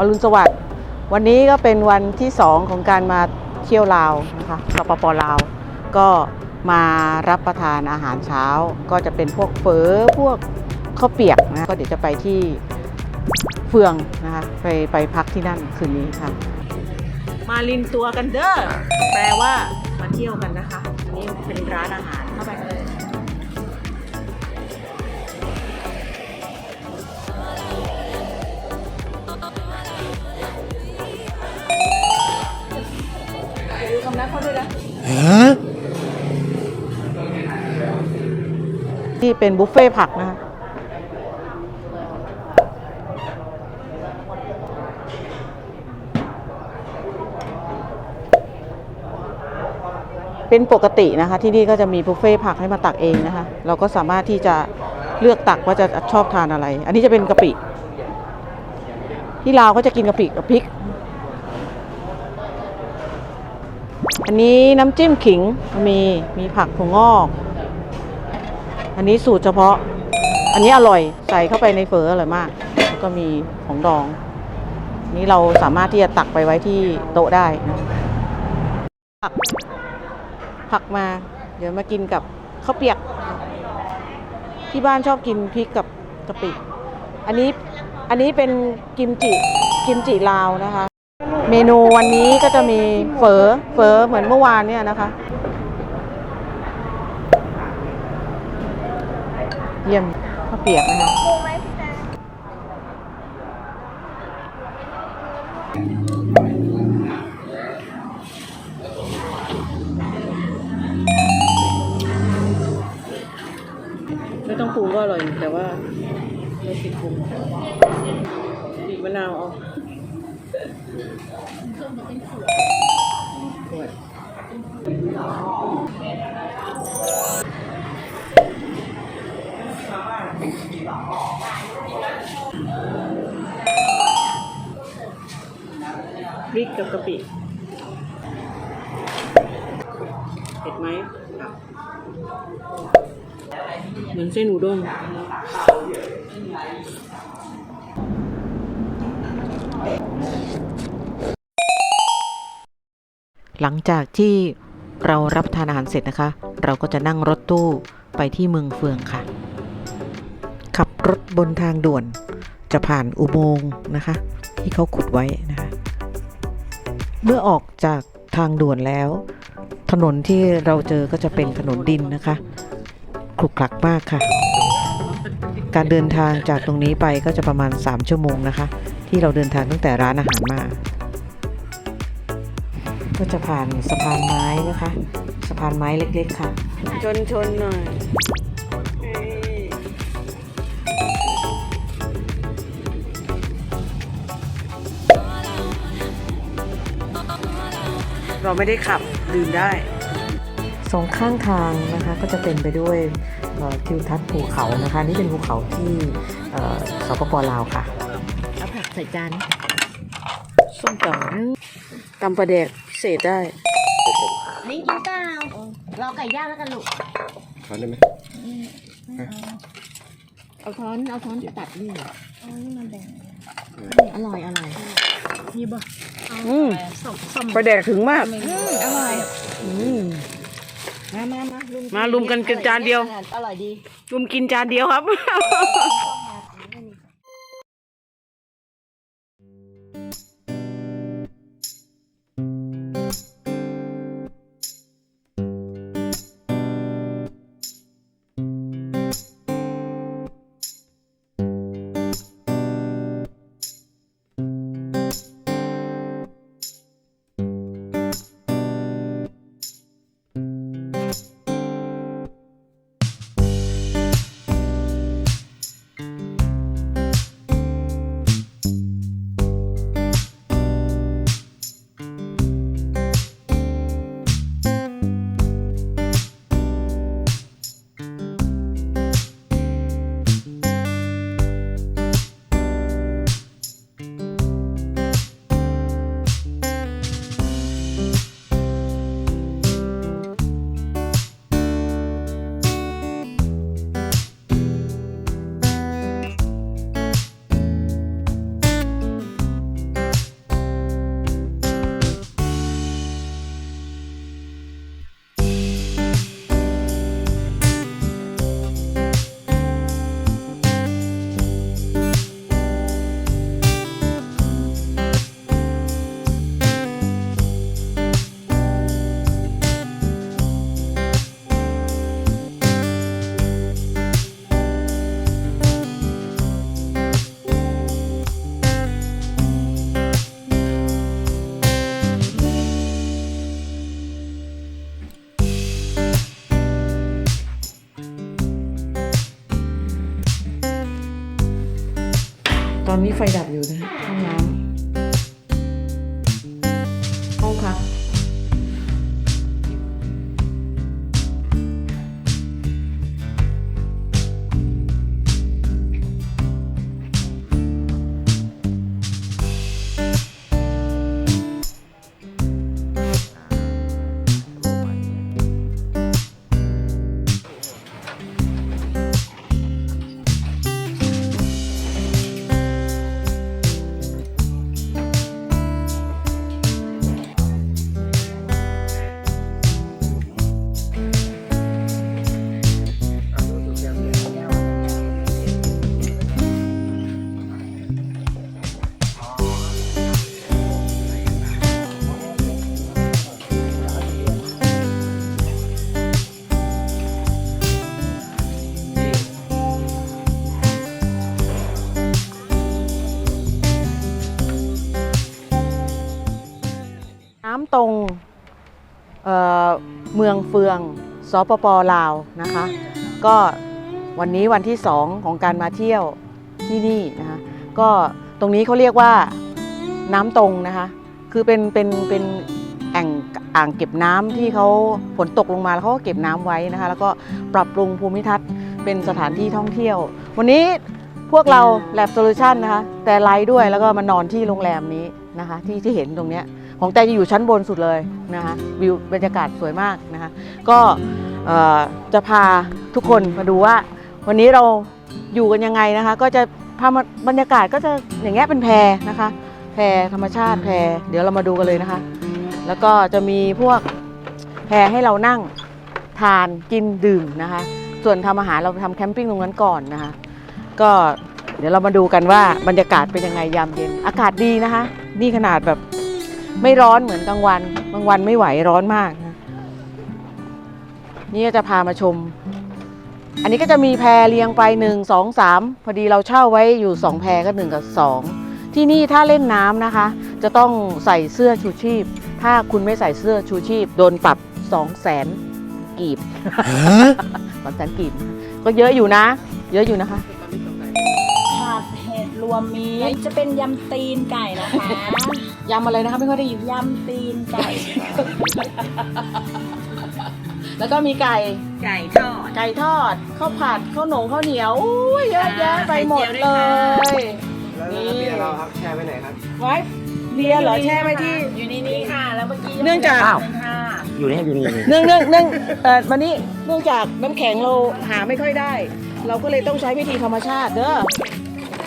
อรุณสวัสดิ์วันนี้ก็เป็นวันที่สองของการมาเที่ยวลาวนะคะสปปลาว ก็มารับประทานอาหารเช้า ก็จะเป็นพวกเฟอพวกข้าวเปียกนะก็เดี๋ยวจะไปที่เฟืองนะคะไปไปพักที่นั่นคืนนี้ค่ะ มาลินตัวกันเด้อแปลว่ามาเที่ยวกันนะคะ อันนี้เป็นร้านอาหารเข้าไป ที่เป็นบุฟเฟ่ผักนะคะเป็นปกตินะคะ ที่นี่ก็จะมีบุฟเฟ่ผักให้มาตักเองนะคะ เราก็สามารถที่จะเลือกตักว่าจะชอบทานอะไร อันนี้จะเป็นกะปิ ที่ลาวก็จะกินกะปิกับพริก อันนี้น้ำจิ้มขิงมีมีผักถั่วงอก อันนี้สูตรเฉพาะ อันนี้อร่อยใส่เข้าไปในเฟออร่อยมาก แล้วก็มีของดอง นี้เราสามารถที่จะตักไปไว้ที่โต๊ะได้นะผักผักมา เดี๋ยวมากินกับข้าวเปียก ที่บ้านชอบกินพริกกับกะปิ อันนี้อันนี้เป็นกิมจิกิมจิลาวนะคะ เมนูวันนี้ก็จะมีเฝอเฝอเหมือนเมื่อวานเนี่ยนะคะ เยี่ยมข้าวเปียกนะคะไม่ต้องปรุงก็อร่อยแต่ว่าไม่ติดปรุงบีบมะนาวเอา พริกกับกะปิ เผ็ดไหมเหมือนเส้นอุด้งหลังจากที่เรารับประทานอาหารเสร็จนะคะ เราก็จะนั่งรถตู้ไปที่เมืองเฟืองค่ะ ขับรถบนทางด่วน จะผ่านอุโมงค์นะคะ ที่เขาขุดไว้นะคะ เมื่อออกจากทางด่วนแล้ว ถนนที่เราเจอก็จะเป็นถนนดินนะคะขรุขระมากค่ะ การเดินทางจากตรงนี้ไปก็จะประมาณ 3 ชั่วโมงนะคะ ที่เราเดินทางตั้งแต่ร้านอาหารมา ก็จะผ่านสะพานไม้นะคะ สะพานไม้เล็กๆค่ะชนชนหน่อย เราไม่ได้ขับดื่มได้สองข้างทางนะคะก็จะเต็มไปด้วยเอ่อทิวทัศน์ภูเขานะคะ นี่เป็นภูเขาที่เอ่อสปปลาวค่ะเอาผักใส่จานส้มตำตำปลาแดกพิเศษได้ลิงกินเปล่าเราไก่ย่างแล้วกันลูกทานได้ไหมเอาช้อนเอาช้อนตัดนี่เหรออร่อยอร่อยนี่บ่ อืมส้มส้มปลาแดกถึงมากอร่อยอืมมามามาลุมมาลุมกันกินจานเดียว อร่อยดีรุมกินจานเดียวครับ รงเเมืองเฟืองสปปลาวนะคะ ก็วันนี้วันที่สองของการมาเที่ยวที่นี่นะคะก็ตรงนี้เขาเรียกว่าน้ำตรงนะคะ คือเป็นเป็นเป็นแอ่งอ่างเก็บน้ำที่เขาฝนตกลงมาแล้วเขาก็เก็บน้ำไว้นะคะ แล้วก็ปรับปรุงภูมิทัศน์เป็นสถานที่ท่องเที่ยว วันนี้พวกเรา Lab Solution นะคะ แต่ไลฟ์ด้วยแล้วก็มานอนที่โรงแรมนี้นะคะ ที่ที่เห็นตรงเนี้ย ของแต่จะอยู่ชั้นบนสุดเลยนะคะวิวบรรยากาศสวยมากนะคะก็เอ่อจะพาทุกคนมาดูว่า วันนี้เราอยู่กันยังไงนะคะ ก็จะพามาบรรยากาศก็จะอย่างเงี้ยเป็นแพนะคะ แพธรรมชาติแพเดี๋ยวเรามาดูกันเลยนะคะ แล้วก็จะมีพวกแพให้เรานั่งทานกินดื่มนะคะ ส่วนทำอาหารเราทำแคมปิ้งตรงนั้นก่อนนะคะ ก็เดี๋ยวเรามาดูกันว่าบรรยากาศเป็นยังไงยามเย็น อากาศดีนะคะ นี่ขนาดแบบ ไม่ร้อนเหมือนกลางวันบางวันไม่ไหวร้อนมากนะนี่ก็จะพามาชม อันนี้ก็จะมีแพรเรียงไปหนึ่งสองสามพอดีเราเช่าไว้อยู่สองแพรก็หนึ่งกับสองที่นี่ถ้าเล่นน้ำนะคะ จะต้องใส่เสื้อชูชีพ ถ้าคุณไม่ใส่เสื้อชูชีพ โดนปรับสองแสนกีบสองแสนกีบ ก็เยอะอยู่นะ เยอะอยู่นะคะผัดเห็ดรวมมีจะเป็นยำตีนไก่นะคะ ยำอะไรนะคะไม่ค่อยได้ยินยำตีนไก่ แล้วก็มีไก่ ไก่ทอด ไก่ทอดข้าวผัดข้าวหนงข้าวเหนียวอุ้ยเยอะแยะไปหมดเลยแล้วเบียร์เราครับแชร์ไปไหนครับ ไว้เบียร์เหรอแช่ไว้ที่ อยู่ในนี้ค่ะ แล้วเมื่อกี้เนื่องจาก ค่ะอยู่นี่อยู่นี่อยู่นี่เนื่องเนื่องเนื่องเอ่อวันนี้เนื่องจากน้ำแข็งเราหาไม่ค่อยได้ เราก็เลยต้องใช้วิธีธรรมชาติเด้อ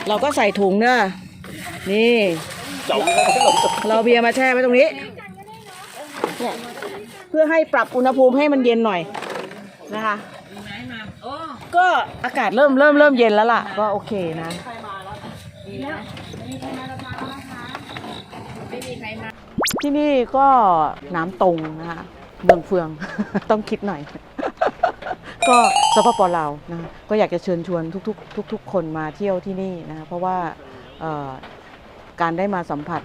เราก็ใส่ถุงเด้อนี่ เราเบียร์มาแช่ไว้ตรงนี้เนี่ยเพื่อให้ปรับอุณหภูมิให้มันเย็นหน่อยนะคะ ก็อากาศเริ่มเริ่มเริ่มเย็นแล้วล่ะ ก็โอเคนะที่นี่ก็น้ำตรงนะคะเมืองเฟือง ต้องคิดหน่อย ก็สปปลาวนะก็อยากจะเชิญชวนทุกๆ ทุก ๆ คนมาเที่ยวที่นี่นะคะเพราะว่า การได้มาสัมผัส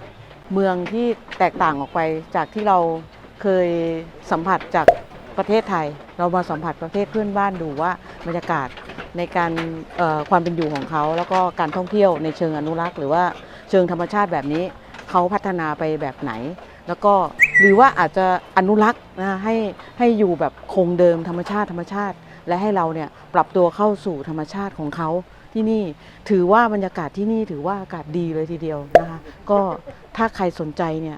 เมืองที่แตกต่างออกไปจากที่เราเคยสัมผัสจากประเทศไทย เรามาสัมผัสประเทศเพื่อนบ้านดูว่าบรรยากาศในการความเป็นอยู่ของเขา แล้วก็การท่องเที่ยวในเชิงอนุรักษ์ หรือว่าเชิงธรรมชาติแบบนี้เขาพัฒนาไปแบบไหน แล้วก็หรือว่าอาจจะอนุรักษ์นะให้ให้อยู่แบบคงเดิมธรรมชาติธรรมชาติ และให้เราเนี่ยปรับตัวเข้าสู่ธรรมชาติของเขา ที่นี่ ถือว่าบรรยากาศที่นี่ถือว่าอากาศดีเลยทีเดียวนะคะ ก็ถ้าใครสนใจเนี่ย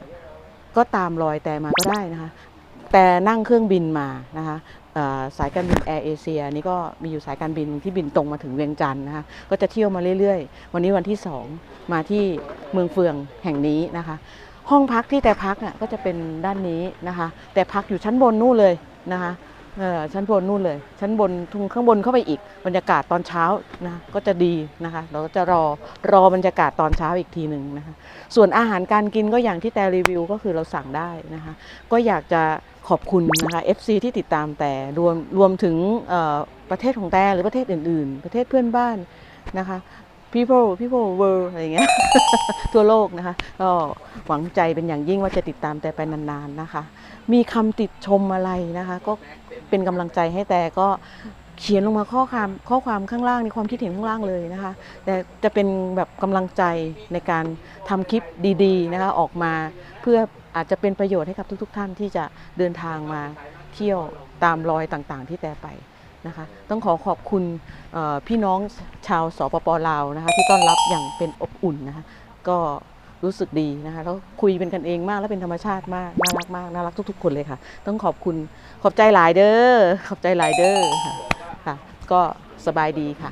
ก็ตามรอยแต่มาก็ได้นะคะ แต่นั่งเครื่องบินมานะคะสายการบินแอร์เอเชียนี่ก็มีอยู่สายการบินที่บินตรงมาถึงเวียงจันทร์นะคะก็จะเที่ยวมาเรื่อยๆ วันนี้วันที่ 2 มาที่เมืองเฟืองแห่งนี้นะคะ ห้องพักที่แต่พักน่ะก็จะเป็นด้านนี้นะคะ แต่พักอยู่ชั้นบนนู่นเลยนะคะ เออชั้นบนนู่นเลย ชั้นบนทุงข้างบนเข้าไปอีก บรรยากาศตอนเช้านะก็จะดีนะคะ เราก็จะรอรอบรรยากาศตอนเช้าอีกทีหนึ่งนะคะ ส่วนอาหารการกินก็อย่างที่แต่รีวิวก็คือเราสั่งได้นะคะ ก็อยากจะขอบคุณนะคะ FC ที่ติดตามแต่รวมรวมถึงประเทศของแต่หรือประเทศอื่น ๆ ประเทศเพื่อนบ้านนะคะ people people world อะไรเงี้ยทั่วโลกนะคะ ก็หวังใจเป็นอย่างยิ่งว่าจะติดตามแต่ไปนานๆนะคะ มีคำติดชมอะไรนะคะ ก็ เป็นกำลังใจให้แต่ก็เขียนลงมาข้อความข้อความข้างล่างในความคิดเห็นข้างล่างเลยนะคะ แต่จะเป็นแบบกำลังใจในการทำคลิปดีๆนะคะออกมา เพื่ออาจจะเป็นประโยชน์ให้กับทุก ๆ ท่านที่จะเดินทางมาเที่ยวตามรอยต่างๆ ที่แต่ไปนะคะ ต้องขอขอบคุณพี่น้องชาวสปปลาวนะคะ ที่ต้อนรับอย่างเป็นอบอุ่นนะคะก็ รู้สึกดีนะคะแล้วคุยเป็นกันเองมากและเป็นธรรมชาติมากน่ารักมากน่ารักทุก ๆ คนเลยค่ะ ต้องขอบคุณขอบใจหลายเด้อขอบใจหลายเด้อค่ะค่ะก็สบายดีค่ะ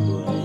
ที่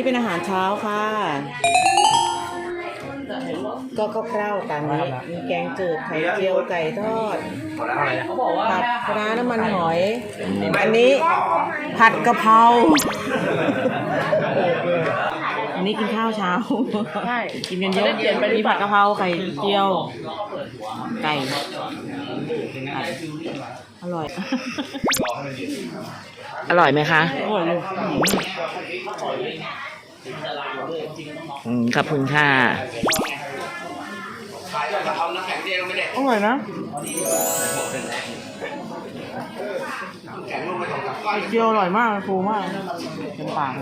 นี่เป็นอาหารเช้าค่ะ ก็ก็เกล้าตามนี้มีแกงจืดไข่เจียวไก่ทอดหมดแล้วอะไรนะผัดคะน้าน้ำมันหอย อันนี้ผัดกะเพราอันนี้กินข้าวเช้าใช่กินกันเยอะมีผัดกะเพราไข่เจียว ไก่ผัดอร่อย อร่อยไหมคะอร่อยเลย อืมขอบคุณค่ะ อร่อยนะไข่เจียวอร่อยมากฟูมากเป็นปาก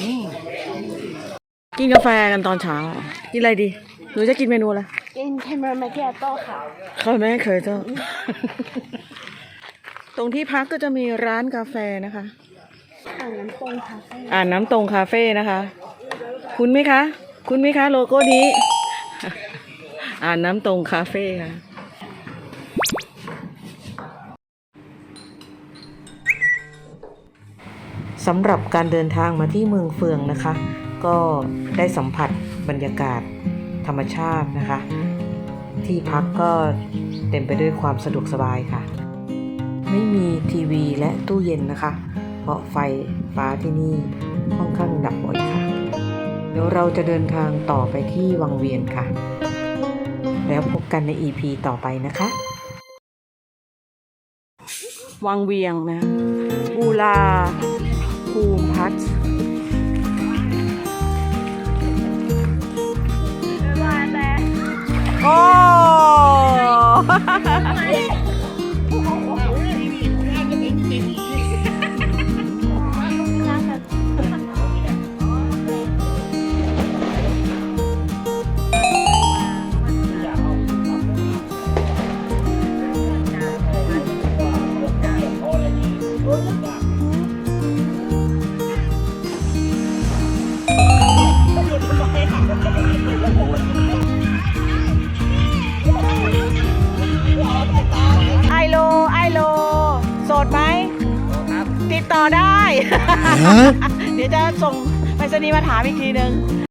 อืมกินกาแฟกันตอนเช้า กินอะไรดี หนูจะกินเมนูอะไร กินแคมเมอร์มาเกียโต้ค่ะ เขาไม่เคยเจอตรงที่พักก็จะมีร้านกาแฟนะคะ อ่างน้ำตรงค่ะอ่านน้ำตรงคาเฟ่นะคะ คุณไหมคะ คุณไหมคะ โลโก้นี้ อ่านน้ำตรงคาเฟ่ค่ะสำหรับการเดินทางมาที่เมืองเฟืองนะคะ ก็ได้สัมผัสบรรยากาศธรรมชาตินะคะ ที่พักก็เต็มไปด้วยความสะดวกสบายค่ะ ไม่มีทีวีและตู้เย็นนะคะ เพราะไฟฟ้าที่นี่ค่อนข้างดับบ่อย เดี๋ยวเราจะเดินทางต่อไปที่วังเวียนค่ะ แล้วพบกันใน EP ต่อไปนะคะ วังเวียงนะบูลาภูมิพัฒน์โอ้ไอ นี้มาถามอีกทีนึง